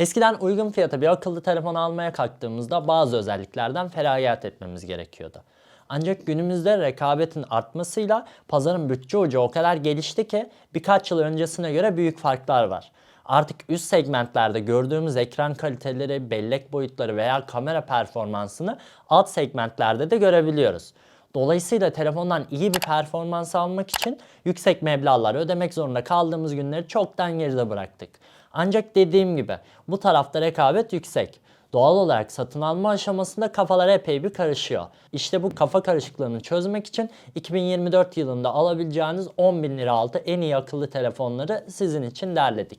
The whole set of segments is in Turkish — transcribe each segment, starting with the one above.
Eskiden uygun fiyata bir akıllı telefon almaya kalktığımızda bazı özelliklerden feragat etmemiz gerekiyordu. Ancak günümüzde rekabetin artmasıyla pazarın bütçe ucu o kadar gelişti ki birkaç yıl öncesine göre büyük farklar var. Artık üst segmentlerde gördüğümüz ekran kaliteleri, bellek boyutları veya kamera performansını alt segmentlerde de görebiliyoruz. Dolayısıyla telefondan iyi bir performans almak için yüksek meblağlar ödemek zorunda kaldığımız günleri çoktan geride bıraktık. Ancak dediğim gibi bu tarafta rekabet yüksek. Doğal olarak satın alma aşamasında kafalar epey bir karışıyor. İşte bu kafa karışıklığını çözmek için 2024 yılında alabileceğiniz 10 bin lira altı en iyi akıllı telefonları sizin için derledik.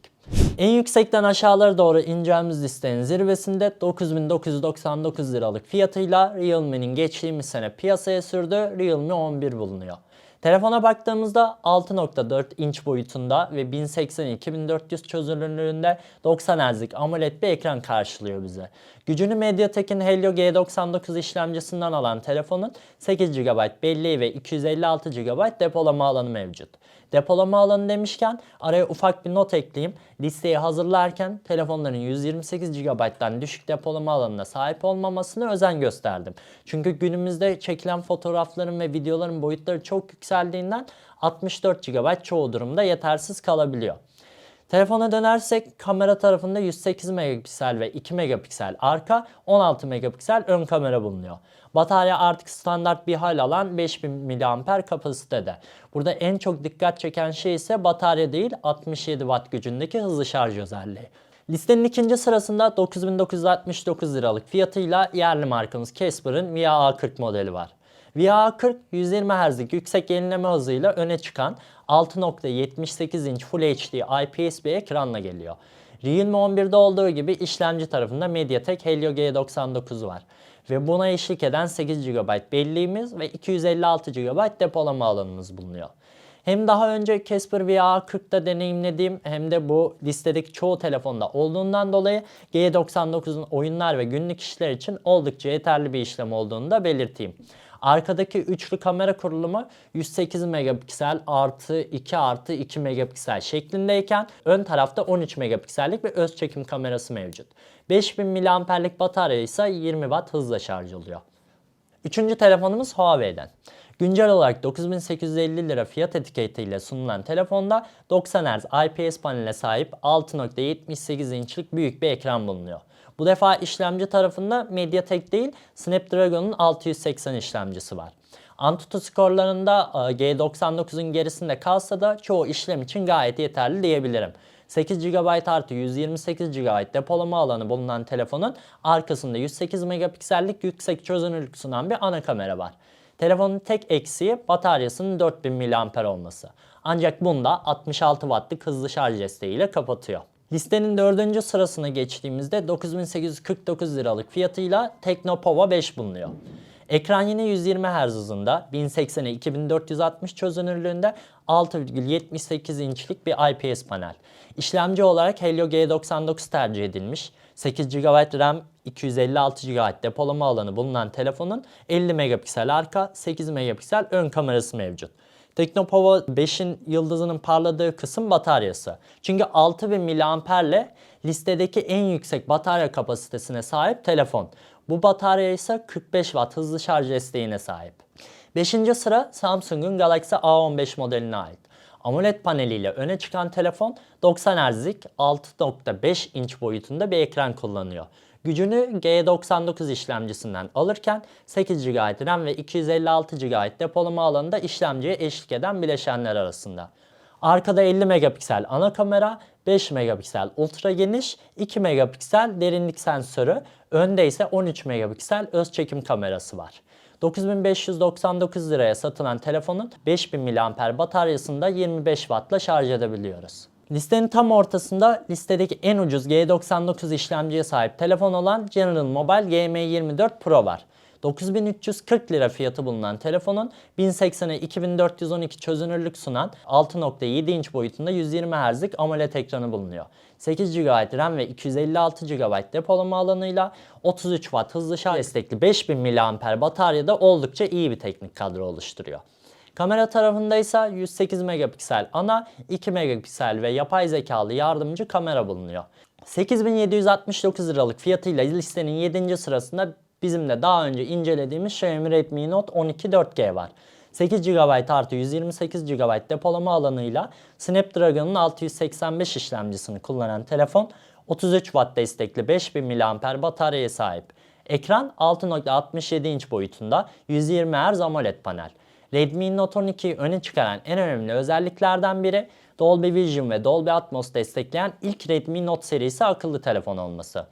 En yüksekten aşağılara doğru ineceğimiz listenin zirvesinde 9999 liralık fiyatıyla Realme'nin geçtiğimiz sene piyasaya sürdüğü Realme 11 bulunuyor. Telefona baktığımızda 6.4 inç boyutunda ve 1080x2400 çözünürlüğünde 90 Hz'lik AMOLED bir ekran karşılıyor bize. Gücünü MediaTek'in Helio G99 işlemcisinden alan telefonun 8 GB belleği ve 256 GB depolama alanı mevcut. Depolama alanı demişken araya ufak bir not ekleyeyim. Listeyi hazırlarken telefonların 128 GB'dan düşük depolama alanına sahip olmamasına özen gösterdim. Çünkü günümüzde çekilen fotoğrafların ve videoların boyutları çok yükseldiğinden 64 GB çoğu durumda yetersiz kalabiliyor. Telefona dönersek kamera tarafında 108 megapiksel ve 2 megapiksel arka, 16 megapiksel ön kamera bulunuyor. Batarya artık standart bir hal alan 5000 mAh kapasitede. Burada en çok dikkat çeken şey ise batarya değil 67 Watt gücündeki hızlı şarj özelliği. Listenin ikinci sırasında 9969 liralık fiyatıyla yerli markamız Casper'ın VA40 modeli var. VA40 120 Hz'lik yüksek yenileme hızıyla öne çıkan 6.78 inç Full HD IPS bir ekranla geliyor. Realme 11'de olduğu gibi işlemci tarafında MediaTek Helio G99 var. Ve buna eşlik eden 8 GB belleğimiz ve 256 GB depolama alanımız bulunuyor. Hem daha önce Casper VA40'da deneyimlediğim hem de bu listedeki çoğu telefonda olduğundan dolayı G99'un oyunlar ve günlük işler için oldukça yeterli bir işlem olduğunu da belirteyim. Arkadaki üçlü kamera kurulumu 108 megapiksel artı 2 artı 2 megapiksel şeklindeyken ön tarafta 13 megapiksellik bir öz çekim kamerası mevcut. 5000 mAh'lik batarya ise 20 Watt hızla şarj oluyor. Üçüncü telefonumuz Huawei'den. Güncel olarak 9850 lira fiyat etiketiyle sunulan telefonda 90 Hz IPS panele sahip 6.78 inçlik büyük bir ekran bulunuyor. Bu defa işlemci tarafında MediaTek değil Snapdragon'un 680 işlemcisi var. Antutu skorlarında e, G99'un gerisinde kalsa da çoğu işlem için gayet yeterli diyebilirim. 8 GB artı 128 GB depolama alanı bulunan telefonun arkasında 108 megapiksellik yüksek çözünürlük sunan bir ana kamera var. Telefonun tek eksiği bataryasının 4000 mAh olması. Ancak bunda 66 Watt'lık hızlı şarj desteğiyle kapatıyor. Listenin dördüncü sırasına geçtiğimizde 9849 liralık fiyatıyla Teknopova 5 bulunuyor. Ekran yine 120 Hz hızında 1080'e 2460 çözünürlüğünde 6,78 inçlik bir IPS panel. İşlemci olarak Helio G99 tercih edilmiş. 8 GB RAM, 256 GB depolama alanı bulunan telefonun 50 megapiksel arka, 8 megapiksel ön kamerası mevcut. Teknopova 5'in yıldızının parladığı kısım bataryası. Çünkü 6000 mAh ile listedeki en yüksek batarya kapasitesine sahip telefon. Bu batarya ise 45 Watt hızlı şarj desteğine sahip. 5. sıra Samsung'un Galaxy A15 modeline ait. AMOLED paneliyle öne çıkan telefon 90 Hz'lik 6.5 inç boyutunda bir ekran kullanıyor. Gücünü G99 işlemcisinden alırken 8 GB RAM ve 256 GB depolama alanında işlemciye eşlik eden bileşenler arasında. Arkada 50 megapiksel ana kamera, 5 megapiksel ultra geniş, 2 megapiksel derinlik sensörü, önde ise 13 megapiksel öz çekim kamerası var. 9599 liraya satılan telefonun 5000 mAh bataryasını da 25 Watt'la şarj edebiliyoruz. Listenin tam ortasında listedeki en ucuz G99 işlemciye sahip telefon olan General Mobile GM24 Pro var. 9340 lira fiyatı bulunan telefonun 1080'e 2412 çözünürlük sunan 6.7 inç boyutunda 120 Hz'lik AMOLED ekranı bulunuyor. 8 GB RAM ve 256 GB depolama alanıyla 33 Watt hızlı şarj destekli 5000 mAh bataryada oldukça iyi bir teknik kadro oluşturuyor. Kamera tarafında ise 108 megapiksel ana, 2 megapiksel ve yapay zekalı yardımcı kamera bulunuyor. 8769 liralık fiyatıyla listenin 7. sırasında bizim de daha önce incelediğimiz Xiaomi Redmi Note 12 4G var. 8 GB artı 128 GB depolama alanıyla Snapdragon'un 685 işlemcisini kullanan telefon 33 Watt destekli 5000 mAh bataryaya sahip. Ekran 6.67 inç boyutunda 120 Hz AMOLED panel. Redmi Note 12'yi öne çıkaran en önemli özelliklerden biri Dolby Vision ve Dolby Atmos destekleyen ilk Redmi Note serisi akıllı telefon olması.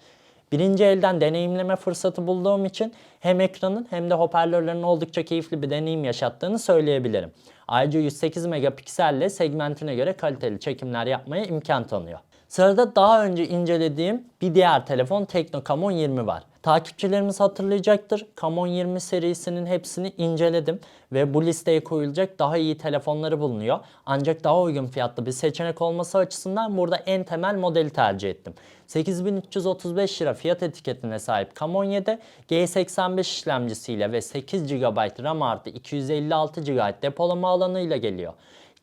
Birinci elden deneyimleme fırsatı bulduğum için hem ekranın hem de hoparlörlerin oldukça keyifli bir deneyim yaşattığını söyleyebilirim. Ayrıca 108 megapikselle segmentine göre kaliteli çekimler yapmaya imkan tanıyor. Sırada daha önce incelediğim bir diğer telefon Tecno Camon 20 var. Takipçilerimiz hatırlayacaktır. Camon 20 serisinin hepsini inceledim ve bu listeye koyulacak daha iyi telefonları bulunuyor. Ancak daha uygun fiyatlı bir seçenek olması açısından burada en temel modeli tercih ettim. 8335 lira fiyat etiketine sahip Camon 7 G85 işlemcisiyle ve 8 GB RAM artı 256 GB depolama alanıyla geliyor.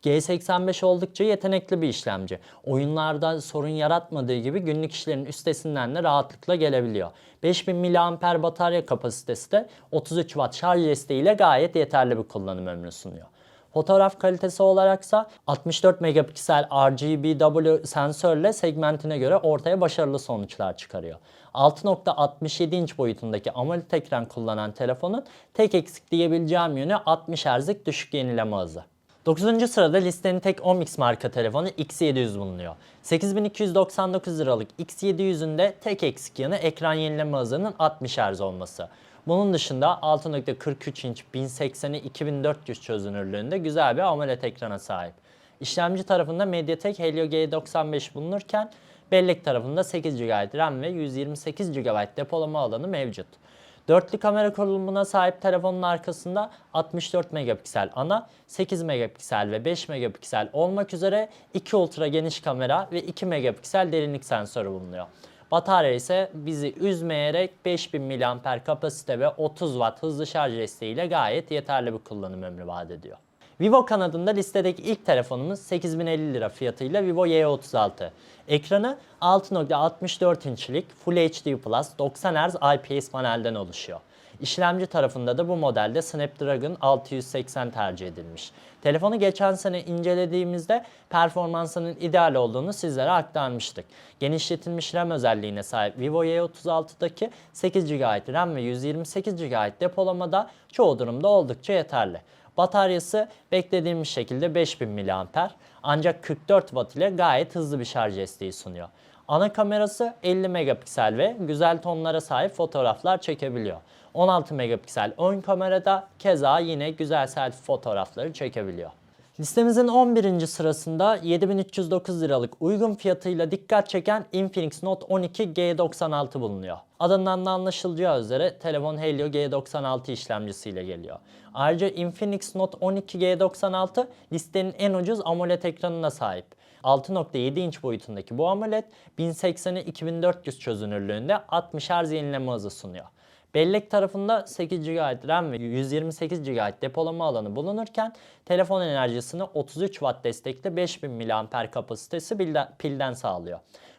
G85 oldukça yetenekli bir işlemci. Oyunlarda sorun yaratmadığı gibi günlük işlerin üstesinden de rahatlıkla gelebiliyor. 5000 mAh batarya kapasitesi de 33 Watt şarj desteğiyle gayet yeterli bir kullanım ömrü sunuyor. Fotoğraf kalitesi olaraksa 64 megapiksel RGBW sensörle segmentine göre ortaya başarılı sonuçlar çıkarıyor. 6.67 inç boyutundaki AMOLED ekran kullanan telefonun tek eksik diyebileceğim yönü 60 Hz'lik düşük yenileme hızı. 9. sırada listenin tek Omix marka telefonu X700 bulunuyor. 8299 liralık X700'ün de tek eksik yanı ekran yenileme hızının 60 Hz olması. Bunun dışında 6.43 inç 1080'i 2400 çözünürlüğünde güzel bir AMOLED ekrana sahip. İşlemci tarafında MediaTek Helio G95 bulunurken bellek tarafında 8 GB RAM ve 128 GB depolama alanı mevcut. Dörtlü kamera kurulumuna sahip telefonun arkasında 64 megapiksel ana, 8 megapiksel ve 5 megapiksel olmak üzere 2 ultra geniş kamera ve 2 megapiksel derinlik sensörü bulunuyor. Batarya ise bizi üzmeyerek 5000 mAh kapasite ve 30 Watt hızlı şarj desteğiyle gayet yeterli bir kullanım ömrü vaat ediyor. Vivo kanadında listedeki ilk telefonumuz 8050 lira fiyatıyla Vivo Y36. Ekranı 6.64 inçlik Full HD Plus 90 Hz IPS panelden oluşuyor. İşlemci tarafında da bu modelde Snapdragon 680 tercih edilmiş. Telefonu geçen sene incelediğimizde performansının ideal olduğunu sizlere aktarmıştık. Genişletilmiş RAM özelliğine sahip Vivo Y36'daki 8 GB RAM ve 128 GB depolamada çoğu durumda oldukça yeterli. Bataryası beklediğimiz şekilde 5000 mAh ancak 44 Watt ile gayet hızlı bir şarj desteği sunuyor. Ana kamerası 50 megapiksel ve güzel tonlara sahip fotoğraflar çekebiliyor. 16 megapiksel ön kamerada keza yine güzel selfie fotoğrafları çekebiliyor. Listemizin 11. sırasında 7309 liralık uygun fiyatıyla dikkat çeken Infinix Note 12 G96 bulunuyor. Adından da anlaşılacağı üzere telefon Helio G96 işlemcisiyle geliyor. Ayrıca Infinix Note 12 G96 listenin en ucuz AMOLED ekranına sahip. 6.7 inç boyutundaki bu AMOLED 1080'i 2400 çözünürlüğünde 60 Hz yenileme hızı sunuyor. Bellek tarafında 8 GB RAM ve 128 GB depolama alanı bulunurken telefon enerjisini 33 Watt destekli 5000 mAh kapasitesi pilden sağlıyor.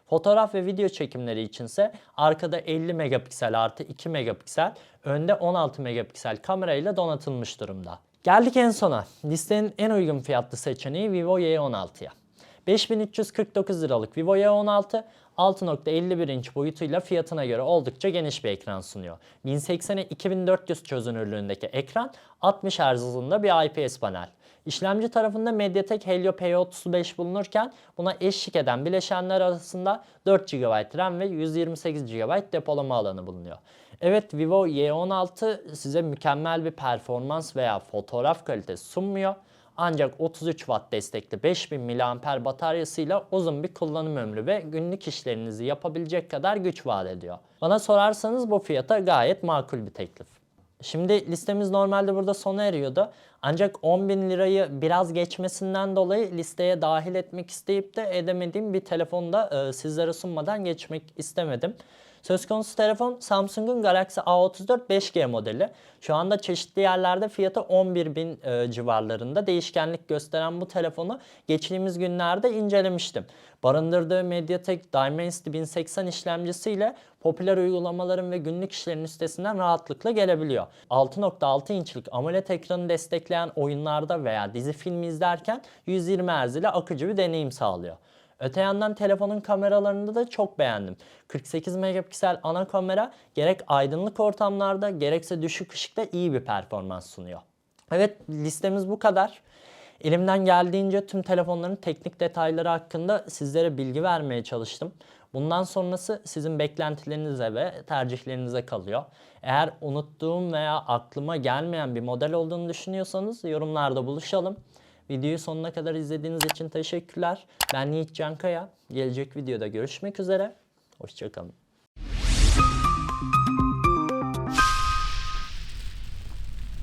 Fotoğraf ve video çekimleri içinse arkada 50 megapiksel artı 2 megapiksel, önde 16 megapiksel kamera ile donatılmış durumda. Geldik en sona. Listenin en uygun fiyatlı seçeneği Vivo Y16'ya. 5349 liralık Vivo Y16 6.51 inç boyutuyla fiyatına göre oldukça geniş bir ekran sunuyor. 1080'e 2400 çözünürlüğündeki ekran 60 Hz hızında bir IPS panel. İşlemci tarafında MediaTek Helio P35 bulunurken buna eşlik eden bileşenler arasında 4 GB RAM ve 128 GB depolama alanı bulunuyor. Evet Vivo Y16 size mükemmel bir performans veya fotoğraf kalitesi sunmuyor. Ancak 33 Watt destekli 5000 mAh bataryasıyla uzun bir kullanım ömrü ve günlük işlerinizi yapabilecek kadar güç vaat ediyor. Bana sorarsanız bu fiyata gayet makul bir teklif. Şimdi listemiz normalde burada sona eriyordu. Ancak 10 bin lirayı biraz geçmesinden dolayı listeye dahil etmek isteyip de edemediğim bir telefonu da e, sizlere sunmadan geçmek istemedim. Söz konusu telefon Samsung'un Galaxy A34 5G modeli. Şu anda çeşitli yerlerde fiyatı 11 bin e, civarlarında değişkenlik gösteren bu telefonu geçtiğimiz günlerde incelemiştim. Barındırdığı MediaTek Dimensity 1080 işlemcisiyle popüler uygulamaların ve günlük işlerin üstesinden rahatlıkla gelebiliyor. 6.6 inçlik AMOLED ekranı destekleyen oyunlarda veya dizi filmi izlerken 120 Hz ile akıcı bir deneyim sağlıyor. Öte yandan telefonun kameralarını da çok beğendim. 48 megapiksel ana kamera gerek aydınlık ortamlarda gerekse düşük ışıkta iyi bir performans sunuyor. Evet listemiz bu kadar. Elimden geldiğince tüm telefonların teknik detayları hakkında sizlere bilgi vermeye çalıştım. Bundan sonrası sizin beklentilerinize ve tercihlerinize kalıyor. Eğer unuttuğum veya aklıma gelmeyen bir model olduğunu düşünüyorsanız yorumlarda buluşalım. Videoyu sonuna kadar izlediğiniz için teşekkürler. Ben Yiğit Cankaya. Gelecek videoda görüşmek üzere. Hoşçakalın.